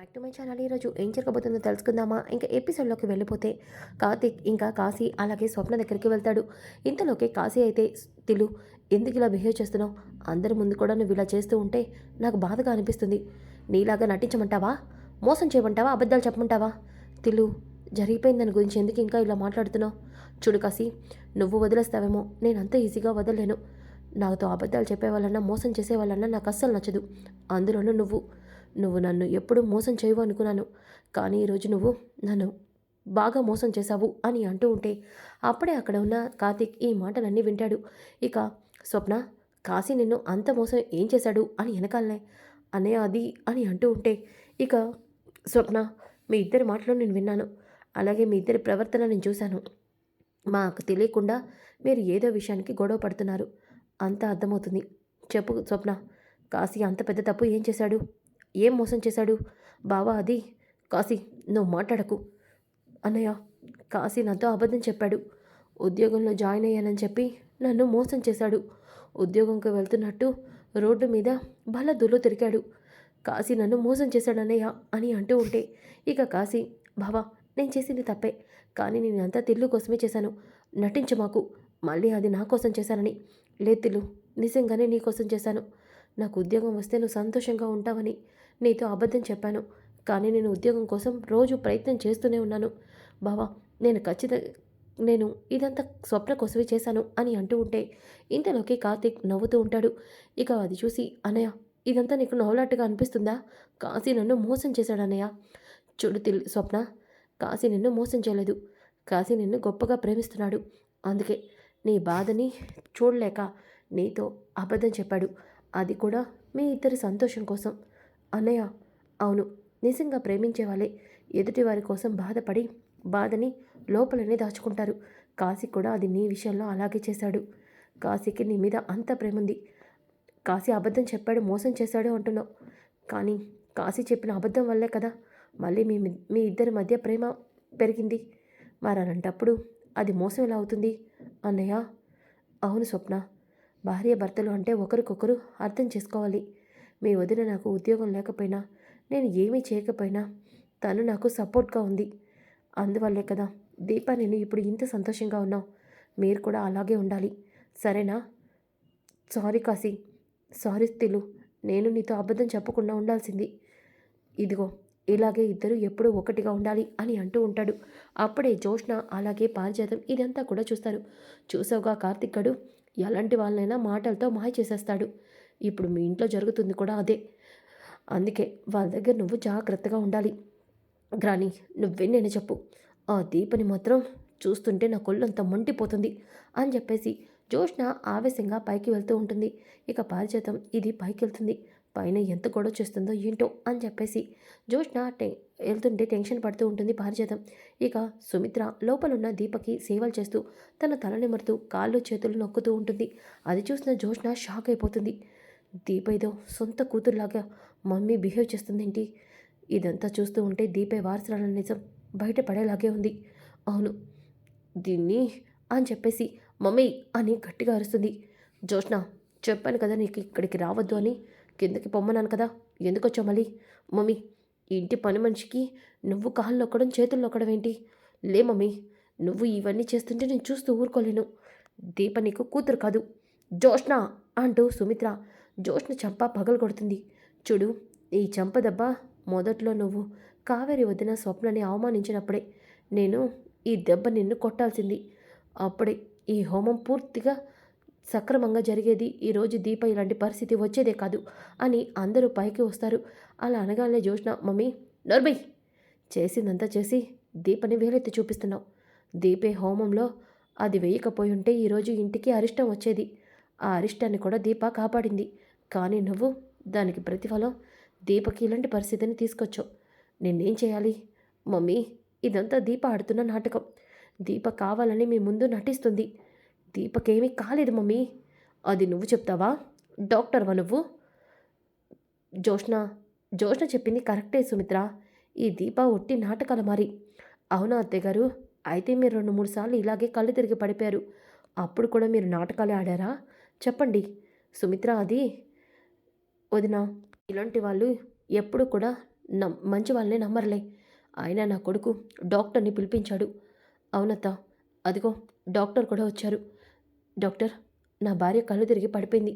Back to my channel ఈరోజు ఏం జరగబోతుందో తెలుసుకుందామా? ఇంకా ఎపిసోడ్లోకి వెళ్ళిపోతే కార్తిక్ ఇంకా కాశీ అలాగే స్వప్న దగ్గరికి వెళ్తాడు. ఇంతలోకి కాశీ అయితే తిలు ఎందుకు ఇలా బిహేవ్ చేస్తున్నావు? అందరి ముందు కూడా నువ్వు ఇలా చేస్తూ ఉంటే నాకు బాధగా అనిపిస్తుంది. నీలాగా నటించమంటావా? మోసం చేయమంటావా? అబద్ధాలు చెప్పమంటావా? తిలు జరిగిపోయిన దాని గురించి ఎందుకు ఇంకా ఇలా మాట్లాడుతున్నావు? చూడు కాశీ నువ్వు వదిలేస్తావేమో నేను అంత ఈజీగా వదలలేను. నాతో అబద్ధాలు చెప్పేవాళ్ళన్నా మోసం చేసేవాళ్ళన్నా నాకు అస్సలు నచ్చదు. అందులోనూ నువ్వు నువ్వు నన్ను ఎప్పుడు మోసం చేయవు అనుకున్నాను. కానీ ఈరోజు నువ్వు నన్ను బాగా మోసం చేశావు అని అంటూ ఉంటే అప్పుడే అక్కడ ఉన్న కార్తీక్ ఈ మాటలన్నీ వింటాడు. ఇక స్వప్న కాశీ నిన్ను అంత మోసం ఏం చేశాడు? అని వెనకాలనే అనే అది అని అంటూ ఉంటే ఇక స్వప్న మీ ఇద్దరి మాటలు నేను విన్నాను. అలాగే మీ ఇద్దరి ప్రవర్తన నేను చూశాను. మాకు తెలియకుండా మీరు ఏదో విషయానికి గొడవ పడుతున్నారు. అంతా అర్థమవుతుంది. చెప్పు స్వప్న కాశీ అంత పెద్ద తప్పు ఏం చేశాడు? ఏం మోసం చేశాడు? బావా అది కాశీ నువ్వు మాట్లాడకు. అన్నయ్య కాశీ నాతో అబద్ధం చెప్పాడు. ఉద్యోగంలో జాయిన్ అయ్యానని చెప్పి నన్ను మోసం చేశాడు. ఉద్యోగంకి వెళ్తున్నట్టు రోడ్డు మీద బల దూలో తిరిగాడు. కాశీ నన్ను మోసం చేశాడు అన్నయ్య అని అంటూ ఉంటే ఇక కాశీ బావా నేను చేసింది తప్పే కానీ నేను అంతా తిల్లు కోసమే చేశాను. నటించు మాకు మళ్ళీ అది నా కోసం చేశానని. లేదు తిల్లు నిజంగానే నీ కోసం చేశాను. నాకు ఉద్యోగం వస్తే నువ్వు సంతోషంగా ఉంటావని. నీతో అబద్ధం చెప్పాను. కానీ నేను ఉద్యోగం కోసం రోజు ప్రయత్నం చేస్తూనే ఉన్నాను. బావా నేను ఖచ్చితంగా నేను ఇదంతా స్వప్న కోసమే చేశాను అని అంటూ ఉంటే ఇంతలోకి కార్తీక్ నవ్వుతూ ఉంటాడు. ఇక అది చూసి అన్నయ్య ఇదంతా నీకు నవ్వులాట్టుగా అనిపిస్తుందా? కాశీ నన్ను మోసం చేశాడు అన్నయ్య. చూడు తిల్ స్వప్న కాశీ నిన్ను మోసం చేయలేదు. కాశీ నిన్ను గొప్పగా ప్రేమిస్తున్నాడు. అందుకే నీ బాధని చూడలేక నీతో అబద్ధం చెప్పాడు. అది కూడా మీ ఇద్దరి సంతోషం కోసం. అన్నయ్య అవును. నిజంగా ప్రేమించే వాళ్ళే ఎదుటి వారి కోసం బాధపడి బాధని లోపలనే దాచుకుంటారు. కాశీ కూడా అది నీ విషయంలో అలాగే చేశాడు. కాశీకి నీ మీద అంత ప్రేమ ఉంది కాశీ అబద్ధం చెప్పాడు మోసం చేశాడు అంటున్నావు. కానీ కాశీ చెప్పిన అబద్ధం వల్లే కదా మళ్ళీ మీ మీ ఇద్దరి మధ్య ప్రేమ పెరిగింది. మరి అది మోసం ఎలా అవుతుంది? అన్నయ్య అవును స్వప్న. భార్య భర్తలు అంటే ఒకరికొకరు అర్థం చేసుకోవాలి. మీ వదిన నాకు ఉద్యోగం లేకపోయినా నేను ఏమీ చేయకపోయినా తను నాకు సపోర్ట్గా ఉంది. అందువల్లే కదా దీపా నేను ఇప్పుడు ఇంత సంతోషంగా ఉన్నావు. మీరు కూడా అలాగే ఉండాలి. సరేనా? సారీ కాశీ. సారీ తిలు. నేను నీతో అబద్ధం చెప్పకుండా ఉండాల్సింది. ఇదిగో ఇలాగే ఇద్దరు ఎప్పుడూ ఒకటిగా ఉండాలి అని అంటూ ఉంటాడు. అప్పుడే జోష్న అలాగే పారిజాతం ఇదంతా కూడా చూస్తారు. చూసావుగా కార్తిక్కడు ఎలాంటి వాళ్ళనైనా మాటలతో మాయ చేసేస్తాడు. ఇప్పుడు మీ ఇంట్లో జరుగుతుంది కూడా అదే. అందుకే వాళ్ళ దగ్గర నువ్వు జాగ్రత్తగా ఉండాలి. గ్రాని నువ్వే నేను చెప్పు. ఆ దీపని మాత్రం చూస్తుంటే నా కొళ్ళంతా మంటిపోతుంది అని చెప్పేసి జోష్న ఆవేశంగా పైకి వెళ్తూ ఉంటుంది. ఇక పారిజాతం ఇది పైకి వెళ్తుంది పైన ఎంత గొడవ చేస్తుందో ఏంటో అని చెప్పేసి జోష్న టె వెళ్తుంటే టెన్షన్ పడుతూ ఉంటుంది పారిజాతం. ఇక సుమిత్ర లోపలున్న దీపకి సేవలు చేస్తూ తన తల నిమరుతూ కాళ్ళు చేతులు నొక్కుతూ ఉంటుంది. అది చూసిన జోష్న షాక్ అయిపోతుంది. దీప ఏదో సొంత కూతురులాగా మమ్మీ బిహేవ్ చేస్తుందేంటి? ఇదంతా చూస్తూ ఉంటే దీపే వారసురాల నిజం బయటపడేలాగే ఉంది. అవును దీన్ని అని చెప్పేసి మమ్మీ అని గట్టిగా అరుస్తుంది. జోష్ణ చెప్పాను కదా నీకు ఇక్కడికి రావద్దు అని. కిందకి పొమ్మన్నాను కదా ఎందుకు వచ్చావు మళ్ళీ? మమ్మీ ఇంటి పని మనిషికి నువ్వు కాళ్ళు నొక్కడం చేతులు నొక్కడం ఏంటి? లే మమ్మీ నువ్వు ఇవన్నీ చేస్తుంటే నేను చూస్తూ ఊరుకోలేను. దీప నీకు కూతురు కాదు. జోష్ణ అంటూ సుమిత్ర జోష్ను చంప పగలు కొడుతుంది. చూడు ఈ చంప దెబ్బ మొదట్లో నువ్వు కావేరి వదిన స్వప్నని అవమానించినప్పుడే నేను ఈ దెబ్బ నిన్ను కొట్టాల్సింది. అప్పుడే ఈ హోమం పూర్తిగా సక్రమంగా జరిగేది. ఈరోజు దీప ఇలాంటి పరిస్థితి వచ్చేదే కాదు అని అందరూ పైకి వస్తారు. అలా అనగానే జోష్న మమ్మీ నర్బై చేసిందంతా చేసి దీపని వేలెత్తి చూపిస్తున్నావు. దీపే హోమంలో అది వేయకపోయి ఉంటే ఈరోజు ఇంటికి అరిష్టం వచ్చేది. ఆ అరిష్టాన్ని కూడా దీప కాపాడింది. కానీ నువ్వు దానికి ప్రతిఫలం దీపకి ఇలాంటి పరిస్థితిని తీసుకొచ్చావు. నేనేం చేయాలి? మమ్మీ ఇదంతా దీప ఆడుతున్న నాటకం. దీప కావాలని మీ ముందు నటిస్తుంది. దీపకేమీ కాలేదు మమ్మీ. అది నువ్వు చెప్తావా? డాక్టర్వా నువ్వు? జోష్ణ జోష్ణ చెప్పింది కరెక్టే సుమిత్ర. ఈ దీప ఒట్టి నాటకాల మరి. అవునా అత్తయ్య గారు అయితే మీరు రెండు మూడు సార్లు ఇలాగే కళ్ళు తిరిగి పడిపోయారు. అప్పుడు కూడా మీరు నాటకాలే ఆడారా? చెప్పండి. సుమిత్ర అది వదిన ఇలాంటి వాళ్ళు ఎప్పుడు కూడా నమ్ మంచి వాళ్ళని నమ్మరులే. ఆయన నా కొడుకు డాక్టర్ని పిలిపించాడు. అవునత్త అదిగో డాక్టర్ కూడా వచ్చారు. డాక్టర్ నా భార్య కళ్ళు తిరిగి పడిపోయింది.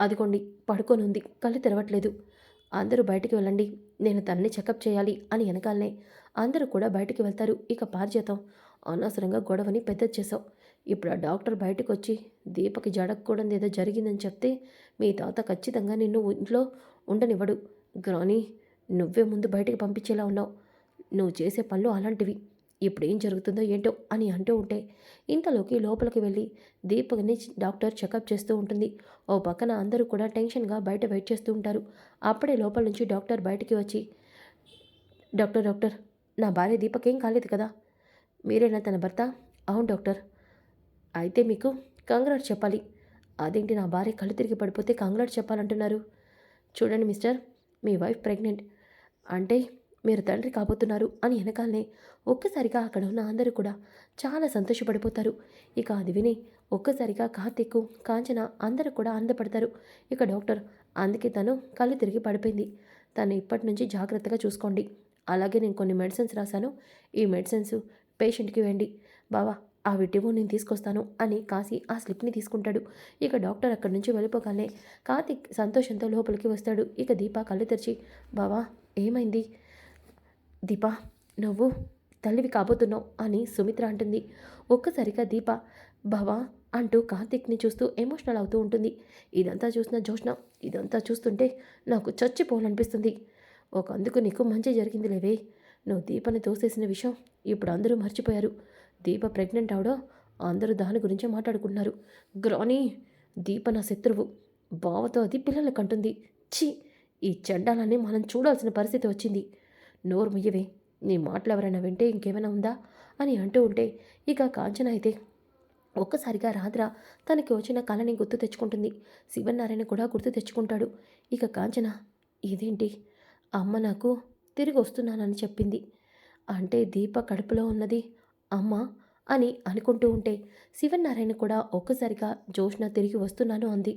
అదిగోండి పడుకొని ఉంది కళ్ళు తెరవట్లేదు. అందరూ బయటికి వెళ్ళండి. నేను తనని చెకప్ చేయాలి అని వెనకాలనే అందరూ కూడా బయటికి వెళ్తారు. ఇక పారిజాతం. అనవసరంగా గొడవని పెద్దది చేసావు ఇప్పుడు ఆ డాక్టర్ బయటకు వచ్చి దీపకి జడకూడదు ఏదో జరిగిందని చెప్తే మీ తాత ఖచ్చితంగా నిన్ను ఇంట్లో ఉండనివ్వడు. గ్రాని నువ్వే ముందు బయటికి పంపించేలా ఉన్నావు. నువ్వు చేసే పనులు అలాంటివి. ఇప్పుడు ఏం జరుగుతుందో ఏంటో అని అంటూ ఉంటే ఇంతలోకి లోపలికి వెళ్ళి దీపక్ని డాక్టర్ చెకప్ చేస్తూ ఉంటుంది. ఓ పక్కన అందరూ కూడా టెన్షన్గా బయట వెయిట్ చేస్తూ ఉంటారు. అప్పుడే లోపల నుంచి డాక్టర్ బయటికి వచ్చి డాక్టర్ డాక్టర్ నా భార్య దీపక్ ఏం కాలేదు కదా? మీరేనా తన భర్త? అవును డాక్టర్. అయితే మీకు కంగ్రాట్ చెప్పాలి. అదేంటి నా భార్య కళ్ళు తిరిగి పడిపోతే కంగ్రాట్ చెప్పాలంటున్నారు? చూడండి మిస్టర్ మీ వైఫ్ ప్రెగ్నెంట్. అంటే మీరు తండ్రి కాబోతున్నారు అని వెనకాలనే ఒక్కసారిగా అక్కడ ఉన్న అందరూ కూడా చాలా సంతోషపడిపోతారు. ఇక అది విని ఒక్కసారిగా కార్తీక్ కాంచన అందరూ కూడా ఆనందపడతారు. ఇక డాక్టర్ అందుకే తను కళ్ళు తిరిగి పడిపోయింది. తను ఇప్పటి నుంచి జాగ్రత్తగా చూసుకోండి. అలాగే నేను కొన్ని మెడిసిన్స్ రాశాను. ఈ మెడిసిన్స్ పేషెంట్కి వేయండి. బావా ఆ విటివో నేను తీసుకొస్తాను అని కాసి ఆ స్లిప్ని తీసుకుంటాడు. ఇక డాక్టర్ అక్కడి నుంచి వెళ్ళిపోగానే కార్తిక్ సంతోషంతో లోపలికి వస్తాడు. ఇక దీప కళ్ళు తెరిచి బావా ఏమైంది? దీప నువ్వు తల్లివి కాబోతున్నావు అని సుమిత్ర అంటుంది. ఒక్కసారిగా దీప బావా అంటూ కార్తిక్ని చూస్తూ ఎమోషనల్ అవుతూ ఉంటుంది. ఇదంతా చూసిన జోష్ణ ఇదంతా చూస్తుంటే నాకు చచ్చిపోవాలనిపిస్తుంది. ఒక అందుకు నీకు మంచి జరిగింది లేవే నువ్వు దీపని తోసేసిన విషయం ఇప్పుడు అందరూ మర్చిపోయారు. దీప ప్రెగ్నెంట్ అవడం అందరూ దాని గురించే మాట్లాడుకుంటున్నారు. గ్రాని దీప నా శత్రువు. బావతో అది పిల్లలకు అంటుంది ఛీ! ఈ చెడ్డాలని మనం చూడాల్సిన పరిస్థితి వచ్చింది. నోరు ముయ్యవే. నీ మాటలు ఎవరైనా వింటే ఇంకేమైనా ఉందా? అని అంటూ ఉంటే ఇక కాంచన అయితే ఒక్కసారిగా రాత్ర తనకి వచ్చిన కళని గుర్తు తెచ్చుకుంటుంది. శివనారాయణ కూడా గుర్తు తెచ్చుకుంటాడు. ఇక కాంచన ఇదేంటి? అమ్మ నాకు తిరిగి వస్తున్నానని చెప్పింది. అంటే దీప కడుపులో ఉన్నది. అమ్మ అని అనుకుంటూ ఉంటే శివనారాయణ కూడా ఒక్కసారిగా జోష్న తిరిగి వస్తున్నాను అంది.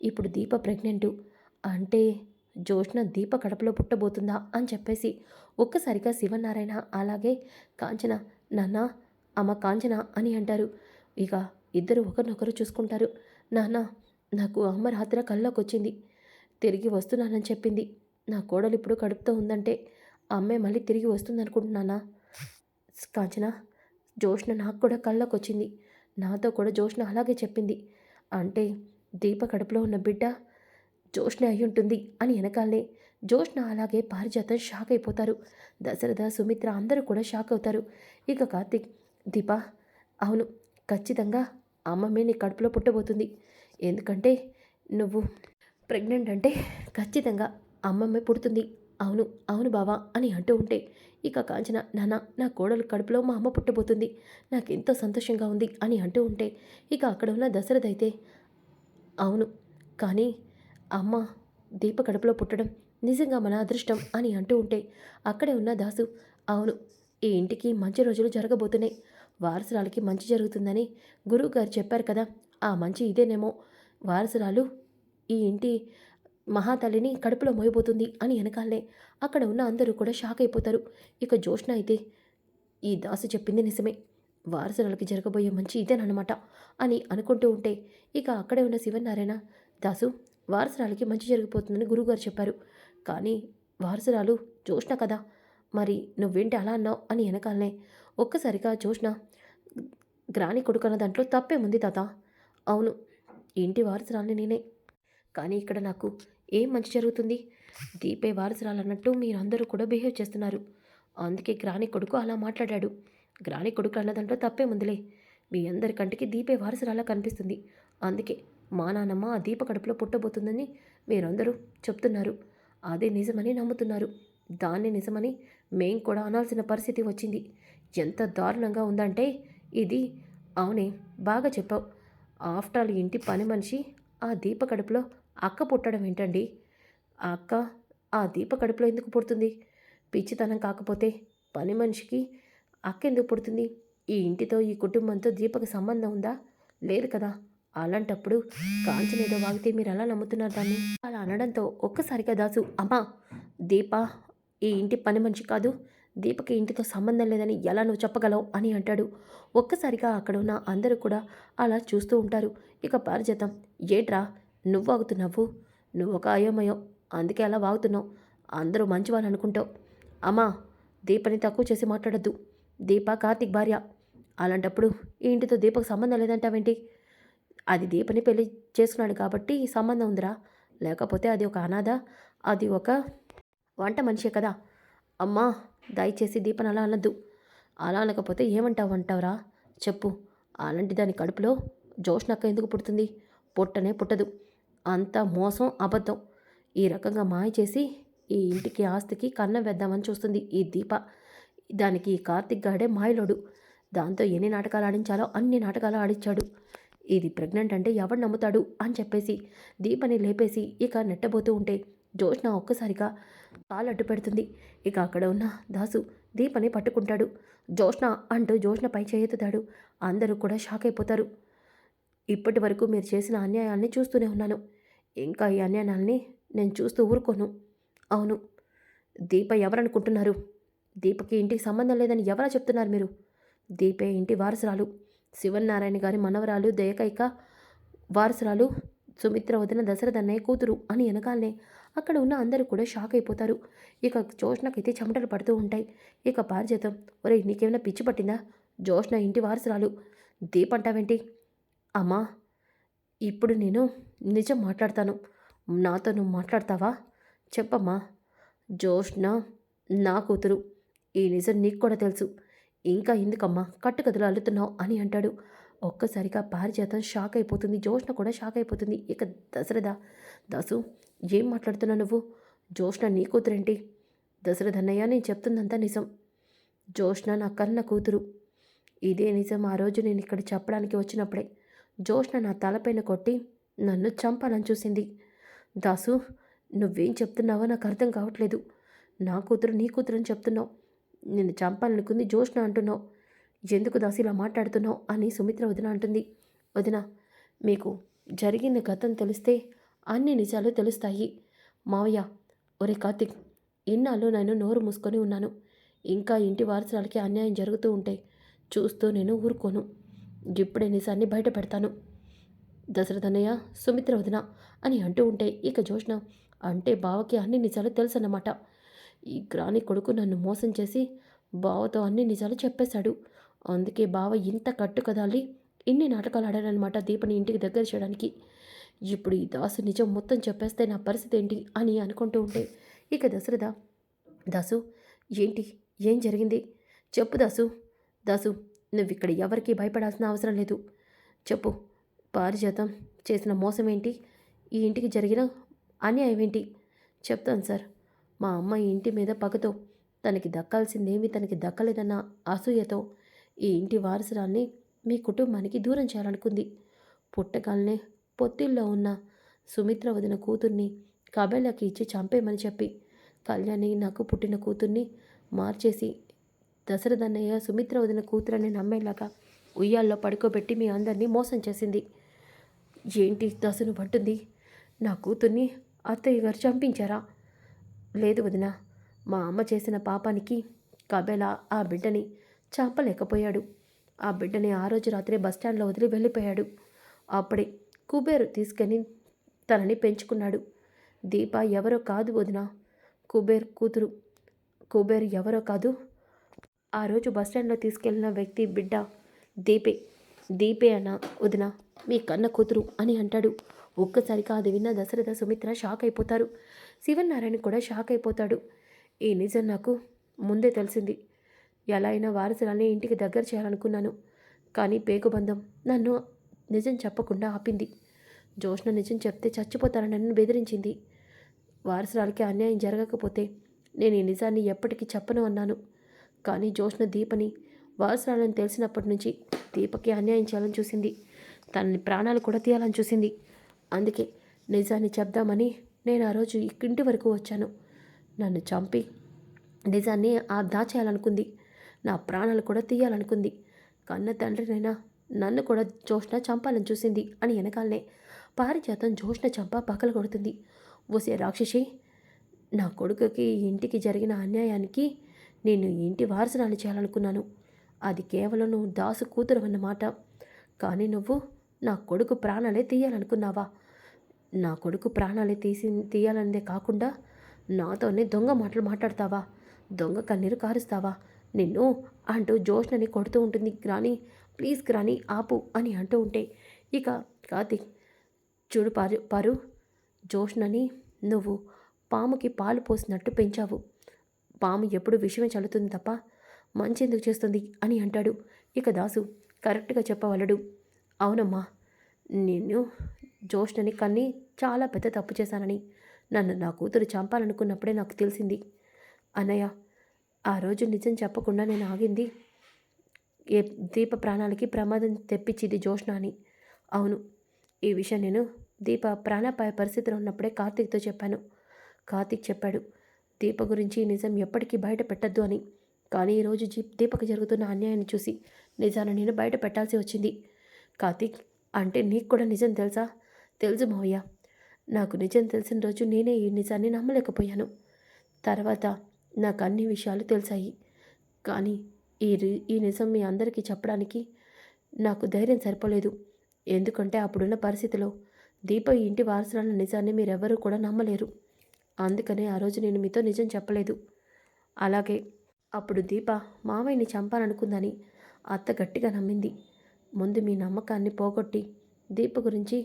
ఇప్పుడు దీప ప్రెగ్నెంటు. అంటే జోష్న దీప కడపలో పుట్టబోతుందా అని చెప్పేసి ఒక్కసారిగా శివనారాయణ అలాగే కాంచన నాన్న అమ్మ కాంచన అని అంటారు. ఇక ఇద్దరు ఒకరినొకరు చూసుకుంటారు. నాన్న నాకు అమ్మ రాత్రి కళ్ళకొచ్చింది. వచ్చింది తిరిగి వస్తున్నానని చెప్పింది. నా కోడలు ఇప్పుడు కడుపుతో ఉందంటే అమ్మే మళ్ళీ తిరిగి వస్తుందనుకుంటున్నానా? కాంచన జోష్న నాకు కూడా కళ్ళకు వచ్చింది నాతో కూడా జోష్న అలాగే చెప్పింది. అంటే దీప కడుపులో ఉన్న బిడ్డ జోష్న అయి ఉంటుంది అని వెనకాలనే జోష్న అలాగే పారిజాతం షాక్ అయిపోతారు. దశరథ సుమిత్ర అందరూ కూడా షాక్ అవుతారు. ఇక కార్తిక్ దీప అవును ఖచ్చితంగా అమ్మమ్మే నీ కడుపులో పుట్టబోతుంది. ఎందుకంటే నువ్వు ప్రెగ్నెంట్ అంటే ఖచ్చితంగా అమ్మమ్మే పుడుతుంది. అవును అవును బావా అని అంటూ ఉంటే ఇక కాంచన నాన్న నా కోడలు కడుపులో మా అమ్మ పుట్టబోతుంది నాకు ఎంతో సంతోషంగా ఉంది అని అంటూ ఉంటే ఇక అక్కడ ఉన్న దశరథ అయితే అవును కానీ అమ్మ దీప కడుపులో పుట్టడం నిజంగా మన అదృష్టం అని అంటూ ఉంటే అక్కడే ఉన్న దాసు అవును ఈ ఇంటికి మంచి రోజులు జరగబోతున్నాయి వారసురాలకి మంచి జరుగుతుందని గురువుగారు చెప్పారు కదా ఆ మంచి ఇదేనేమో వారసురాలు ఈ ఇంటి మహాతల్లిని కడుపులో మోయబోతుంది అని వెనకాలనే అక్కడ ఉన్న అందరూ కూడా షాక్ అయిపోతారు. ఇక జోష్న అయితే ఈ దాసు చెప్పింది నిజమే. వారసురాలకి జరగబోయే మంచి ఇదేనమాట అని అనుకుంటూ ఉంటే ఇక అక్కడే ఉన్న శివనారాయణ దాసు వారసురాలకి మంచి జరిగిపోతుందని గురువుగారు చెప్పారు. కానీ వారసురాలు జోష్ణ కదా. మరి నువ్వేంటి అలా అన్నావు? అని వెనకాలనే ఒక్కసారిగా జోష్న గ్రాని కొడుకన్న దాంట్లో తప్పేముంది తాత. అవును ఇంటి వారసురాలని నేనే కానీ ఇక్కడ నాకు ఏం మంచి జరుగుతుంది? దీపే వారసురాలన్నట్టు మీరందరూ కూడా బిహేవ్ చేస్తున్నారు. అందుకే గ్రాని కొడుకు అలా మాట్లాడాడు. గ్రాని కొడుకు అన్న దాంట్లో తప్పే ముందులే మీ అందరి కంటికి దీపే వారసురాలా కనిపిస్తుంది. అందుకే మా నాన్నమ్మ ఆ దీప కడుపులో పుట్టబోతుందని మీరందరూ చెప్తున్నారు. అదే నిజమని నమ్ముతున్నారు. దాన్ని నిజమని మేం కూడా అనాల్సిన పరిస్థితి వచ్చింది. ఎంత దారుణంగా ఉందంటే ఇది. అవునే బాగా చెప్పావు. ఆఫ్టర్ ఆల్ ఇంటి పని మనిషి ఆ దీప కడుపులో అక్క పుట్టడం ఏంటండి? ఆ అక్క ఆ దీప కడుపులో ఎందుకు పుడుతుంది? పిచ్చితనం కాకపోతే పని మనిషికి అక్క ఎందుకు పుడుతుంది? ఈ ఇంటితో ఈ కుటుంబంతో దీపకు సంబంధం ఉందా? లేదు కదా. అలాంటప్పుడు కాంచనేదో వాగితే మీరు ఎలా నమ్ముతున్నారు దాన్ని? అలా అనడంతో ఒక్కసారిగా దాసు అమ్మా దీప ఈ ఇంటి పని మనిషి కాదు. దీపకి ఇంటితో సంబంధం లేదని ఎలా నువ్వు చెప్పగలవు? అని అంటాడు. ఒక్కసారిగా అక్కడ ఉన్న అందరూ కూడా అలా చూస్తూ ఉంటారు. ఇక పారిజాతం ఏట్రా? నువ్వు వాగుతున్నావు నువ్వు. ఒక అయోమయం. అందుకే అలా వాగుతున్నావు. అందరూ మంచివాళ్ళు అనుకుంటావు. అమ్మా దీపని తక్కువ చేసి మాట్లాడద్దు. దీప కార్తీక్ భార్య. అలాంటప్పుడు ఈ ఇంటితో దీపకు సంబంధం లేదంటావేంటి? అది దీపని పెళ్ళి చేసుకున్నాడు కాబట్టి సంబంధం ఉందిరా. లేకపోతే అది ఒక అనాథ అది ఒక వంట మనిషే కదా. అమ్మా దయచేసి దీపని అలా అనద్దు. అలా అనకపోతే ఏమంటావు అంటావురా? చెప్పు. అలాంటి దాని కడుపులో జోష్నక్క ఎందుకు పుడుతుంది? పుట్టనే పుట్టదు. అంత మోసం అబద్ధం. ఈ రకంగా మాయ చేసి ఈ ఇంటికి ఆస్తికి కన్నం వేద్దామని చూస్తుంది ఈ దీప. దానికి ఈ కార్తిక్ గాడే మాయలోడు. దాంతో ఎన్ని నాటకాలు ఆడించాలో అన్ని నాటకాలు ఆడించాడు. ఇది ప్రెగ్నెంట్ అంటే ఎవడు నమ్ముతాడు అని చెప్పేసి దీపని లేపేసి ఇక నెట్టబోతూ ఉంటే జోష్న ఒక్కసారిగా కాలు పెడుతుంది. ఇక అక్కడ ఉన్న దాసు దీపని పట్టుకుంటాడు. జోష్న అంటూ జోష్నపై చేతుతాడు. అందరూ కూడా షాక్ అయిపోతారు. ఇప్పటి వరకు మీరు చేసిన అన్యాయాల్ని చూస్తూనే ఉన్నాను. ఇంకా ఈ అన్యాయాల్ని నేను చూస్తూ ఊరుకోను. అవును దీప ఎవరనుకుంటున్నారు? దీపకి ఇంటికి సంబంధం లేదని ఎవరా చెప్తున్నారు మీరు? దీపే ఇంటి వారసురాలు. శివనారాయణ గారి మనవరాలు దయకైక వారసురాలు సుమిత్ర వదిన దశరథన్నయ్య కూతురు అని వెనకాలనే అక్కడ ఉన్న అందరూ కూడా షాక్ అయిపోతారు. ఇక జోష్నకైతే చెమటలు పడుతూ ఉంటాయి. ఇక పారిజాతం ఒరే నీకేమైనా పిచ్చి పట్టిందా? జోష్న ఇంటి వారసురాలు. దీప్ అంటావేంటి? అమ్మా ఇప్పుడు నేను నిజం మాట్లాడతాను. నాతో నువ్వు మాట్లాడతావా? చెప్పమ్మా. జోష్న నా కూతురు. ఈ నిజం నీకు కూడా తెలుసు. ఇంకా ఎందుకమ్మా? కట్టుకథలు అల్లుతున్నావు అని అంటాడు. ఒక్కసారిగా పారిజాతం షాక్ అయిపోతుంది. జోష్న కూడా షాక్ అయిపోతుంది. ఇక దశరథ దాసు ఏం మాట్లాడుతున్నావు నువ్వు? జోష్న నీ కూతురేంటి? దశరథ అన్నయ్య నేను చెప్తుందంతా నిజం. జోష్న నా కన్న కూతురు. ఇదే నిజం. ఆ రోజు నేను ఇక్కడ చెప్పడానికి వచ్చినప్పుడే జోష్న నా తలపైన కొట్టి నన్ను చంపాలని చూసింది. దాసు నువ్వేం చెప్తున్నావో నాకు అర్థం కావట్లేదు. నా కూతురు నీ కూతురు అని చెప్తున్నావు. నిన్ను చంపాలనుకుంది జోష్న అంటున్నావు. ఎందుకు దాసు ఇలా మాట్లాడుతున్నావు అని సుమిత్ర వదిన అంటుంది. వదిన మీకు జరిగిన గతం తెలిస్తే అన్ని నిజాలు తెలుస్తాయి. మావయ్య ఒరే కార్తిక్ ఇన్నాళ్ళు నేను నోరు మూసుకొని ఉన్నాను. ఇంకా ఇంటి వారసురాలకి అన్యాయం జరుగుతూ ఉంటే చూస్తూ నేను ఊరుకోను. ఇప్పుడే నిజాన్ని బయట పెడతాను. దశరథనయ్య సుమిత్ర వదిన అని అంటూ ఉంటే ఇక జోష్ణ అంటే బావకి అన్ని నిజాలు తెలుసన్నమాట. ఈ గ్రాని కొడుకు నన్ను మోసం చేసి బావతో అన్ని నిజాలు చెప్పేశాడు. అందుకే బావ ఇంత కట్టు కదాలి ఇన్ని నాటకాలు ఆడారనమాట దీపని ఇంటికి దగ్గర చేయడానికి. ఇప్పుడు ఈ దాసు నిజం మొత్తం చెప్పేస్తే నా పరిస్థితి ఏంటి అని అనుకుంటూ ఉంటే ఇక దశరథ దాసు ఏంటి? ఏం జరిగింది? చెప్పు దాసు. దాసు నువ్వు ఇక్కడ ఎవరికీ భయపడాల్సిన అవసరం లేదు. చెప్పు. పారిజాతం చేసిన మోసం ఏంటి? ఈ ఇంటికి జరిగిన అన్యాయం ఏంటి? చెప్తాను సార్. మా అమ్మ ఈ ఇంటి మీద పగతో తనకి దక్కాల్సిందేమీ తనకి దక్కలేదన్న అసూయతో ఈ ఇంటి వారసురాల్ని మీ కుటుంబానికి దూరం చేయాలనుకుంది. పుట్టగాల్నే పొత్తిల్లో ఉన్న సుమిత్ర వదిన కూతుర్ని కబేళకి ఇచ్చి చంపేయమని చెప్పి కళ్యాణి నాకు పుట్టిన కూతుర్ని మార్చేసి దశరథన్నయ్య సుమిత్ర వదిన కూతురని నమ్మేలాగా ఉయ్యాల్లో పడుకోబెట్టి మీ అందరినీ మోసం చేసింది. ఏంటి దశను పట్టుంది? నా కూతుర్ని అత్తయ్య గారు చంపించారా? లేదు వదిన మా అమ్మ చేసిన పాపానికి కబేలా ఆ బిడ్డని చంపలేకపోయాడు. ఆ బిడ్డని ఆ రోజు రాత్రి బస్టాండ్లో వదిలి వెళ్ళిపోయాడు. అప్పుడే కుబేరు తీసుకొని తనని పెంచుకున్నాడు. దీప ఎవరో కాదు వదిన. కుబేర్ కూతురు కుబేర్ ఎవరో కాదు ఆ రోజు బస్టాండ్లో తీసుకెళ్ళిన వ్యక్తి బిడ్డ దీపే దీపే అన్న వదిన మీ కన్న కూతురు అని అంటాడు. ఒక్కసారిగా అది విన్న దశరథ సుమిత్ర షాక్ అయిపోతారు. శివనారాయణ కూడా షాక్ అయిపోతాడు. ఈ నిజం నాకు ముందే తెలిసింది. ఎలా అయినా వారసురాల్ని ఇంటికి దగ్గర చేయాలనుకున్నాను. కానీ పేగుబంధం నన్ను నిజం చెప్పకుండా ఆపింది. జోష్ణ నిజం చెప్తే చచ్చిపోతారని నన్ను బెదిరించింది. వారసురాలకి అన్యాయం జరగకపోతే నేను ఈ నిజాన్ని ఎప్పటికీ చెప్పను అన్నాను. కానీ జోష్న దీపని వారసురాలని తెలిసినప్పటి నుంచి దీపకి అన్యాయం చేయాలని చూసింది. తనని ప్రాణాలు కూడా తీయాలని చూసింది. అందుకే నిజాన్ని చెప్దామని నేను ఆ రోజు ఇంటి వరకు వచ్చాను. నన్ను చంపి నిజాన్ని ఆ దాచేయాలనుకుంది. నా ప్రాణాలు కూడా తీయాలనుకుంది. కన్న తండ్రినైనా నన్ను కూడా జోష్న చంపాలని చూసింది అని వెనకాలనే పారిజాతం జోష్న చంప పక్కలు కొడుతుంది ఓసే రాక్షసి నా కొడుకుకి ఇంటికి జరిగిన అన్యాయానికి నేను ఇంటి వారసురాలు చేయాలనుకున్నాను. అది కేవలం నువ్వు దాసు కూతురు అన్నమాట. కానీ నువ్వు నా కొడుకు ప్రాణాలే తీయాలనుకున్నావా? నా కొడుకు ప్రాణాలే తీసి తీయాలనేదే కాకుండా నాతోనే దొంగ మాటలు మాట్లాడతావా? దొంగ కన్నీరు కారుస్తావా? నిన్ను అంటూ జోష్నని కొడుతూ ఉంటుంది. గ్రాని ప్లీజ్ గ్రాని ఆపు అని అంటూ ఉంటే ఇక కార్తిక్ చూడు పారు పారు జోష్నని నువ్వు పాముకి పాలు పోసినట్టు పెంచావు. పాము ఎప్పుడు విషమే చల్లుతుంది తప్ప మంచి ఎందుకు చేస్తుంది అని అంటాడు. ఇక దాసు కరెక్ట్గా చెప్పవలడు. అవునమ్మా నేను జోష్నని కన్ని చాలా పెద్ద తప్పు చేశానని. నన్ను నా కూతురు చంపాలనుకున్నప్పుడే నాకు తెలిసింది. అన్నయ్య ఆ రోజు నిజం చెప్పకుండా నేను ఆగింది. ఏ దీప ప్రాణాలకి ప్రమాదం తెప్పించింది జోష్న అని. అవును ఈ విషయం నేను దీప ప్రాణాపాయ పరిస్థితిలో ఉన్నప్పుడే కార్తీక్తో చెప్పాను. కార్తీక్ చెప్పాడు దీప గురించి ఈ నిజం ఎప్పటికీ బయట పెట్టద్దు అని. కానీ ఈరోజు జీప్ దీపకు జరుగుతున్న అన్యాయాన్ని చూసి నిజాన్ని నేను బయట పెట్టాల్సి వచ్చింది. కార్తీక్ అంటే నీకు కూడా నిజం తెలుసా? తెలుసు మావయ్య. నాకు నిజం తెలిసిన రోజు నేనే ఈ నిజాన్ని నమ్మలేకపోయాను. తర్వాత నాకు అన్ని విషయాలు తెలిసాయి. కానీ ఈ రి- ఈ నిజం మీ అందరికీ చెప్పడానికి నాకు ధైర్యం సరిపోలేదు. ఎందుకంటే అప్పుడున్న పరిస్థితిలో దీప ఈ ఇంటి వారసురాల నిజాన్ని మీరెవరూ కూడా నమ్మలేరు. అందుకనే ఆ రోజు నేను మీతో నిజం చెప్పలేదు. అలాగే అప్పుడు దీప మామయ్యని చంపాలనుకుందని అత్త గట్టిగా నమ్మింది. ముందు మీ నమ్మకాన్ని పోగొట్టి దీప గురించి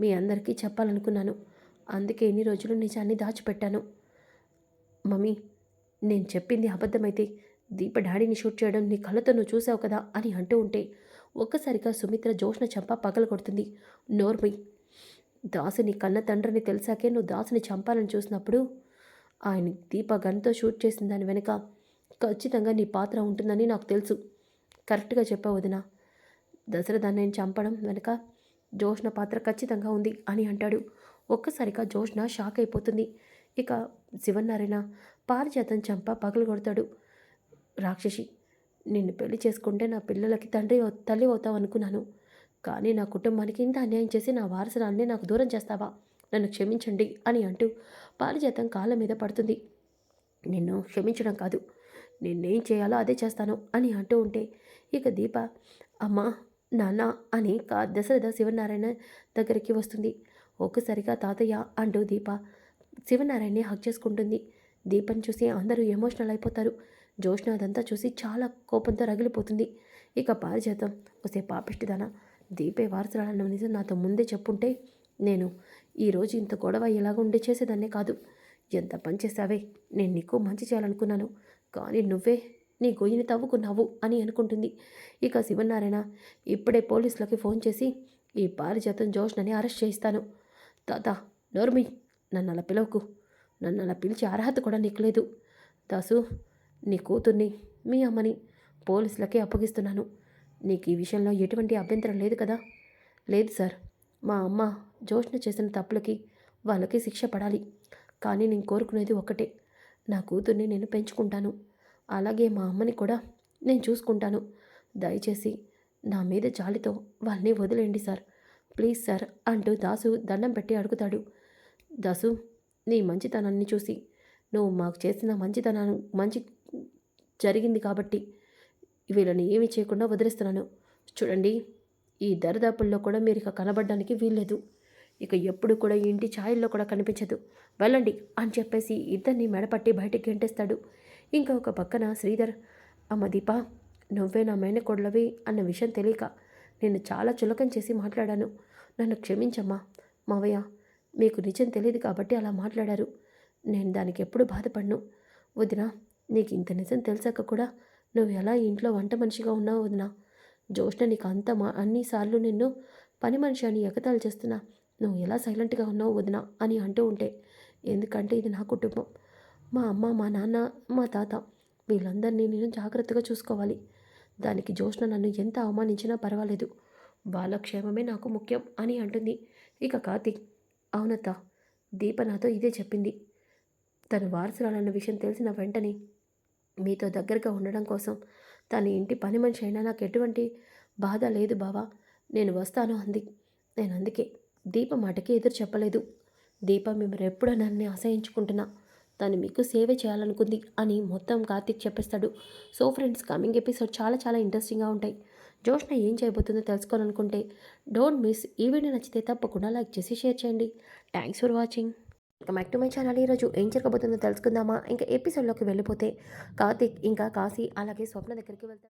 మీ అందరికీ చెప్పాలనుకున్నాను. అందుకే ఇన్ని రోజులు నిజాన్ని దాచిపెట్టాను. మమ్మీ నేను చెప్పింది అబద్ధమైతే దీప డాడీని షూట్ చేయడం నీ కళ్ళతో నువ్వు చూసావు కదా అని అంటూ ఉంటే ఒక్కసారిగా సుమిత్ర జోష్న చంప పగలగొడుతుంది. నోర్మి దాసుని కన్న తండ్రిని తెలిసాకే నువ్వు దాసుని చంపాలని చూసినప్పుడు ఆయన దీప గన్తో షూట్ చేసిన దాని వెనుక ఖచ్చితంగా నీ పాత్ర ఉంటుందని నాకు తెలుసు. కరెక్ట్గా చెప్పావు వదిన. దశరథాన్ని చంపడం వెనుక జోష్ణ పాత్ర ఖచ్చితంగా ఉంది అని అంటాడు. ఒక్కసారిగా జోష్ణ షాక్ అయిపోతుంది. ఇక శివనారాయణ పారిజాతం చంప పగలు కొడతాడు. రాక్షసి నిన్ను పెళ్ళి చేసుకుంటే నా పిల్లలకి తండ్రి తల్లి అవుతావు అనుకున్నాను కానీ నా కుటుంబానికి ఇంత అన్యాయం చేసి నా వారసరాన్ని నాకు దూరం చేస్తావా? నన్ను క్షమించండి అని అంటూ పారిజాతం కాళ్ళ మీద పడుతుంది. నిన్ను క్షమించడం కాదు. నిన్నేం చేయాలో అదే చేస్తాను అని అంటూ ఉంటే ఇక దీప అమ్మా నాన్న అని కా దశరథ శివనారాయణ దగ్గరికి వస్తుంది. ఒక్కసారిగా తాతయ్య అంటూ దీప శివనారాయణని హక్ చేసుకుంటుంది. దీపం చూసి అందరూ ఎమోషనల్ అయిపోతారు. జోష్ణ అదంతా చూసి చాలా కోపంతో రగిలిపోతుంది. ఇక పారిజాతం వస్తే పాపిష్టిదానా దీపే వారసురాలన్న నిజం నాతో ముందే చెప్పుంటే నేను ఈరోజు ఇంత గొడవ ఎలాగ ఉండి చేసేదాన్నే కాదు. ఎంత పని చేశావే? నేను నీకు మంచి చేయాలనుకున్నాను. కానీ నువ్వే నీ గొయ్యిని తవ్వుకున్నావు అని అనుకుంటుంది. ఇక శివనారాయణ ఇప్పుడే పోలీసులకి ఫోన్ చేసి ఈ పారిజాతం జోష్నని అరెస్ట్ చేయిస్తాను. తాత నోర్మి నన్ను అలా పిలవకు. నన్ను అలా పిలిచే అర్హత కూడా నీకు లేదు. దాసు నీ కూతుర్ని మీ అమ్మని పోలీసులకే అప్పగిస్తున్నాను. నీకు ఈ విషయంలో ఎటువంటి అభ్యంతరం లేదు కదా? లేదు సార్. మా అమ్మ జోష్న చేసిన తప్పులకి వాళ్ళకి శిక్ష పడాలి. కానీ నేను కోరుకునేది ఒకటే నా కూతుర్ని నేను పెంచుకుంటాను. అలాగే మా అమ్మని కూడా నేను చూసుకుంటాను. దయచేసి నా మీద జాలితో వాళ్ళని వదిలేండి సార్. ప్లీజ్ సార్ అంటూ దాసు దండం పెట్టి అడుగుతాడు. దాసు నీ మంచితనాన్ని చూసి నువ్వు మాకు చేసిన మంచితనాన్ని మంచి జరిగింది కాబట్టి వీళ్ళని ఏమీ చేయకుండా వదిలేస్తున్నాను. చూడండి ఈ దరిదాపుల్లో కూడా మీరు ఇక కనబడడానికి వీల్లేదు. ఇక ఎప్పుడు కూడా ఇంటి ఛాయల్లో కూడా కనిపించదు. వెళ్ళండి అని చెప్పేసి ఇద్దరిని మెడపట్టి బయటికి గెంటేస్తాడు. ఇంకా ఒక పక్కన శ్రీధర్ అమ్మ దీప నువ్వే నా మేనకోడలవి అన్న విషయం తెలియక నేను చాలా చులకం చేసి మాట్లాడాను. నన్ను క్షమించమ్మా మావయ్య మీకు నిజం తెలియదు కాబట్టి అలా మాట్లాడారు. నేను దానికి ఎప్పుడు బాధపడను. వదినా నీకు ఇంత నిజం తెలిసాక కూడా నువ్వు ఎలా ఇంట్లో వంట మనిషిగా ఉన్నావు వదినా? జోష్ణ నీకు అంత మా అన్నిసార్లు నిన్ను పని మనిషి అని ఎగతాలు చేస్తున్నా. నువ్వు ఎలా సైలెంట్గా ఉన్నావు వదినా? అని అంటూ ఉంటే. ఎందుకంటే ఇది నా కుటుంబం. మా అమ్మ మా నాన్న మా తాత వీళ్ళందరినీ నేను జాగ్రత్తగా చూసుకోవాలి. దానికి జోష్ణ నన్ను ఎంత అవమానించినా పర్వాలేదు. వాళ్ళ క్షేమమే నాకు ముఖ్యం అని అంటుంది. ఇక కార్తీక్ అవునత్త దీప నాతో ఇదే చెప్పింది. తను వారసురాలన్న విషయం తెలిసిన వెంటనే మీతో దగ్గరగా ఉండడం కోసం తన ఇంటి పని మనిషి అయినా నాకు ఎటువంటి బాధ లేదు బావా. నేను వస్తాను అంది. నేను అందుకే దీప మాటకి ఎదురు చెప్పలేదు. దీప మిమ్మల్ని ఎప్పుడో నన్ను ఆశయించుకుంటున్నా. తను మీకు సేవ చేయాలనుకుంది అని మొత్తం కార్తీక్ చెప్పేస్తాడు. సో ఫ్రెండ్స్ కమింగ్ ఎపిసోడ్ చాలా చాలా ఇంట్రెస్టింగ్గా ఉంటాయి. జోష్న ఏం చేయబోతుందో తెలుసుకోవాలనుకుంటే డోంట్ మిస్ ఈ వీడియో నచ్చితే తప్పకుండా లైక్ చేసి షేర్ చేయండి. Thanks for watching. ఇక బ్యాక్ టు మై ఛానల్ ఈరోజు ఏం జరగబోతుందో తెలుసుకుందామా? ఇంకా ఎపిసోడ్లోకి వెళ్ళిపోతే కార్తిక్ ఇంకా కాశీ అలాగే స్వప్న దగ్గరికి వెళ్తారు.